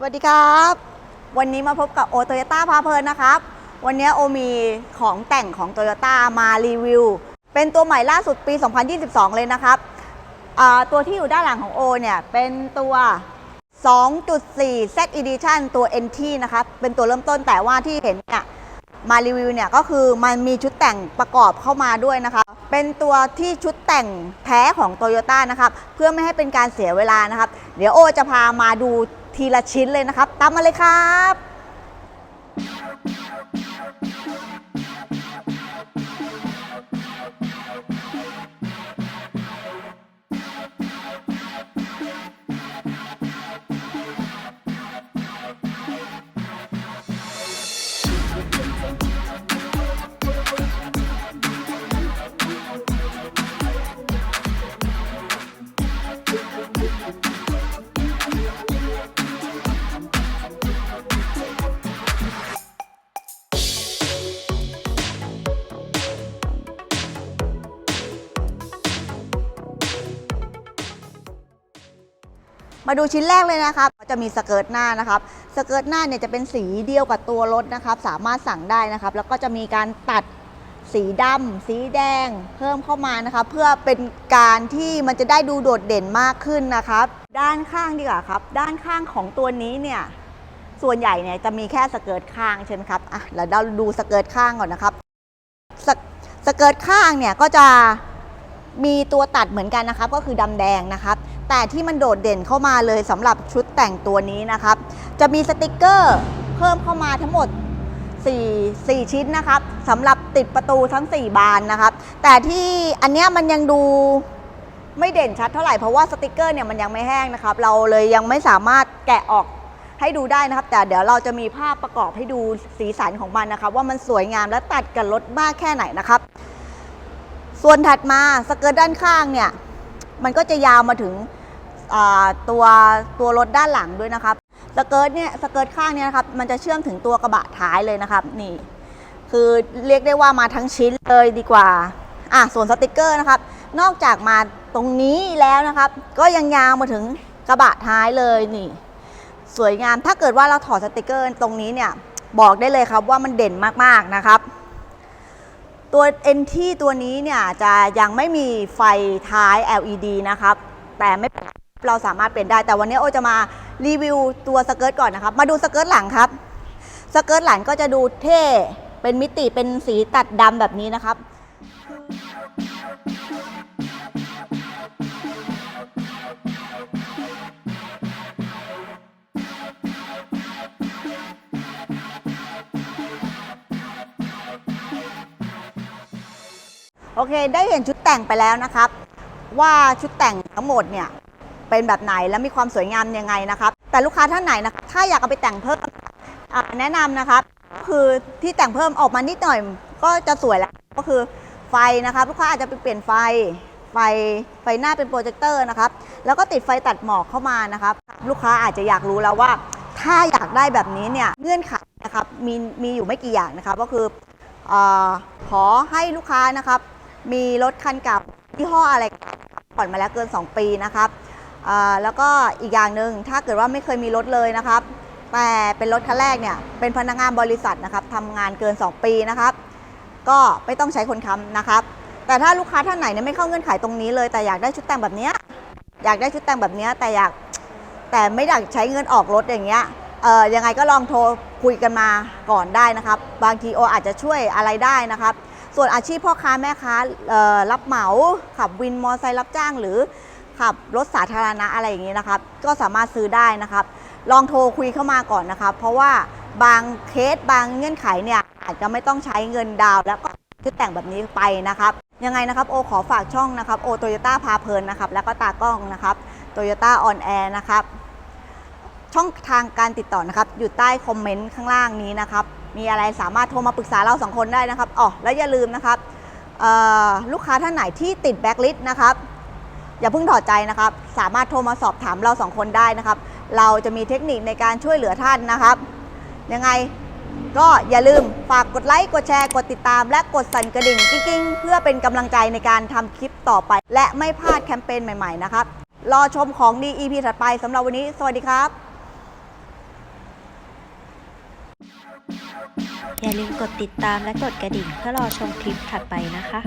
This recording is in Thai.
สวัสดีครับ วันนี้มาพบกับโอโตโยต้าพาเพลินนะครับ วันนี้โอมีของแต่งของโตโยต้ามารีวิว เป็นตัวใหม่ล่าสุดปี 2022 เลยนะครับตัวที่อยู่ด้านหลังของโอเนี่ย เป็นตัว 2.4 Z Edition ตัว NT นะครับ เป็นตัวเริ่มต้นแต่ว่าที่เห็นเนี่ยมารีวิวเนี่ยก็คือมันมีชุดแต่งประกอบเข้ามาด้วยนะคะเป็นตัวที่ชุดแต่งแท้ของ t o y ยต้านะครับ เพื่อไม่ให้เป็นการเสียเวลานะครับ เดี๋ยวโอจะพามาดู ทีละชิ้นเลยนะครับ ตามมาเลยครับ มาดูชิ้นแรกเลยนะครับจะมีสเกิร์ตหน้านะครับสเกิร์ตหน้าเนี่ยจะเป็นสีเดียวกับตัวรถนะครับ สามารถสั่งได้นะครับ แล้วก็จะมีการตัดสีดำสีแดงเพิ่มเข้ามานะครับเพื่อเป็นการที่มันจะได้ดูโดดเด่นมากขึ้นนะครับ ด้านข้างดีกว่าครับ ด้านข้างของตัวนี้เนี่ยส่วนใหญ่เนี่ยจะมีแค่สเกิร์ตข้างใช่ไหมครับอะแล้วเราดูสเกิร์ตข้างก่อนนะครับสสเกิร์ตข้างเนี่ยก็จะ มีตัวตัดเหมือนกันนะครับก็คือดำแดงนะครับ แต่ที่มันโดดเด่นเข้ามาเลยสำหรับชุดแต่งตัวนี้นะครับ จะมีสติกเกอร์เพิ่มเข้ามาทั้งหมด 4 4 ชิ้นนะครับสำหรับติดประตูทั้ง 4 บานนะครับ แต่ที่อันเนี้ยมันยังดูไม่เด่นชัดเท่าไหร่เพราะว่าสติกเกอร์เนี่ยมันยังไม่แห้งนะครับ เราเลยยังไม่สามารถแกะออกให้ดูได้นะครับ แต่เดี๋ยวเราจะมีภาพประกอบให้ดูสีสันของมันนะครับ ว่ามันสวยงามและตัดกับรถมากแค่ไหนนะครับ ส่วนถัดมาสเกิร์ตด้านข้างเนี่ยมันก็จะยาวมาถึงตัวตัวรถด้านหลังด้วยนะครับสเกิร์ตเนี่ยสเกิร์ตข้างเนี่ยนะครับมันจะเชื่อมถึงตัวกระบะท้ายเลยนะครับนี่คือเรียกได้ว่ามาทั้งชิ้นเลยดีกว่าอะส่วนสติกเกอร์นะครับ นอกจากมาตรงนี้แล้วนะครับ ก็ยังยาวมาถึงกระบะท้ายเลยนี่ สวยงามถ้าเกิดว่าเราถอดสติกเกอร์ตรงนี้เนี่ยบอกได้เลยครับว่ามันเด่นมากๆนะครับ ตัว NT ตัวนี้เนี่ยจะยังไม่มีไฟท้าย LED นะครับ แต่ไม่เรเราสามารถเปลี่ยนได้ แต่วันนี้โอจะมารีวิวตัวสเกิร์ตก่อนนะครับ มาดูสเกิร์ตหลังครับ สเกิร์ตหลังก็จะดูเท่ เป็นมิติเป็นสีตัดดำแบบนี้นะครับ โอเค ได้เห็นชุดแต่งไปแล้วนะครับ ว่าชุดแต่งทั้งหมดเนี่ยเป็นแบบไหนและมีความสวยงามยังไงนะครับ แต่ลูกค้าท่านไหนนะถ้าอยากเอาไปแต่งเพิ่มแนะนำนะครับก็คือที่แต่งเพิ่มออกมานิดหน่อยก็จะสวยแล้วก็คือไฟนะครับ ลูกค้าอาจจะไปเปลี่ยนไฟไฟไฟหน้าเป็นโปรเจคเตอร์นะครับ แล้วก็ติดไฟตัดหมอกเข้ามานะครับ ลูกค้าอาจจะอยากรู้แล้วว่า ถ้าอยากได้แบบนี้เนี่ยเงื่อนไขนะครับมีมีอยู่ไม่กี่อย่างนะครับ ก็คืออขอให้ลูกค้านะครับ มีรถคันเก่ายี่ห้ออะไรผ่อนมาแล้วเกิน 2 ปีนะครับแล้วก็อีกอย่างหนึ่งถ้าเกิดว่าไม่เคยมีรถเลยนะครับ แต่เป็นรถคันแรกเนี่ยเป็นพนักงานบริษัทนะครับทำงานเกิน 2 ปีนะครับ ก็ไม่ต้องใช้คนค้ำนะครับ แต่ถ้าลูกค้าท่านไหนเนี่ยไม่เข้าเงื่อนไขตรงนี้เลย แต่อยากได้ชุดแต่งแบบนี้อยากได้ชุดแต่งแบบนี้แต่อยากแต่ไม่อยากใช้เงินออกรถอย่างเงี้ยเออยังไงก็ลองโทรคุยกันมาก่อนได้นะครับ บางทีโออาจจะช่วยอะไรได้นะครับ ส่วนอาชีพพ่อค้าแม่ค้ารับเหมาขับวินมอเตอร์ไซค์รับจ้างหรือขับรถสาธารณะอะไรอย่างนี้นะครับ ก็สามารถซื้อได้นะครับ ลองโทรคุยเข้ามาก่อนนะครับ เพราะว่าบางเคสบางเงื่อนไขเนี่ยอาจจะไม่ต้องใช้เงินดาวแล้วก็ชุดแต่งแบบนี้ไปนะครับ ยังไงนะครับโอขอฝากช่องนะครับโอโตโยต้าพาเพลินนะครับแล้วก็ตากล้องนะครับโตโยต้าออนแอร์นะครับช่องทางการติดต่อนะครับ อยู่ใต้คอมเมนต์ข้างล่างนี้นะครับ มีอะไรสามารถโทรมาปรึกษาเราสองคนได้นะครับอ๋อแล้วอย่าลืมนะครับลูกค้าท่านไหนที่ติดแบ็คลิสต์นะครับอย่าเพิ่งถอดใจนะครับ สามารถโทรมาสอบถามเราสองคนได้นะครับ เราจะมีเทคนิคในการช่วยเหลือท่านนะครับ ยังไงก็อย่าลืมฝากกดไลค์ กดแชร์ กดติดตาม และกดสั่นกระดิ่งกิ๊งๆ เพื่อเป็นกำลังใจในการทำคลิปต่อไป และไม่พลาดแคมเปญใหม่ๆนะครับ รอชมของดี EP ถัดไปสำหรับวันนี้ สวัสดีครับ อย่าลืมกดติดตามและกดกระดิ่งเพื่อรอชมคลิปถัดไปนะคะ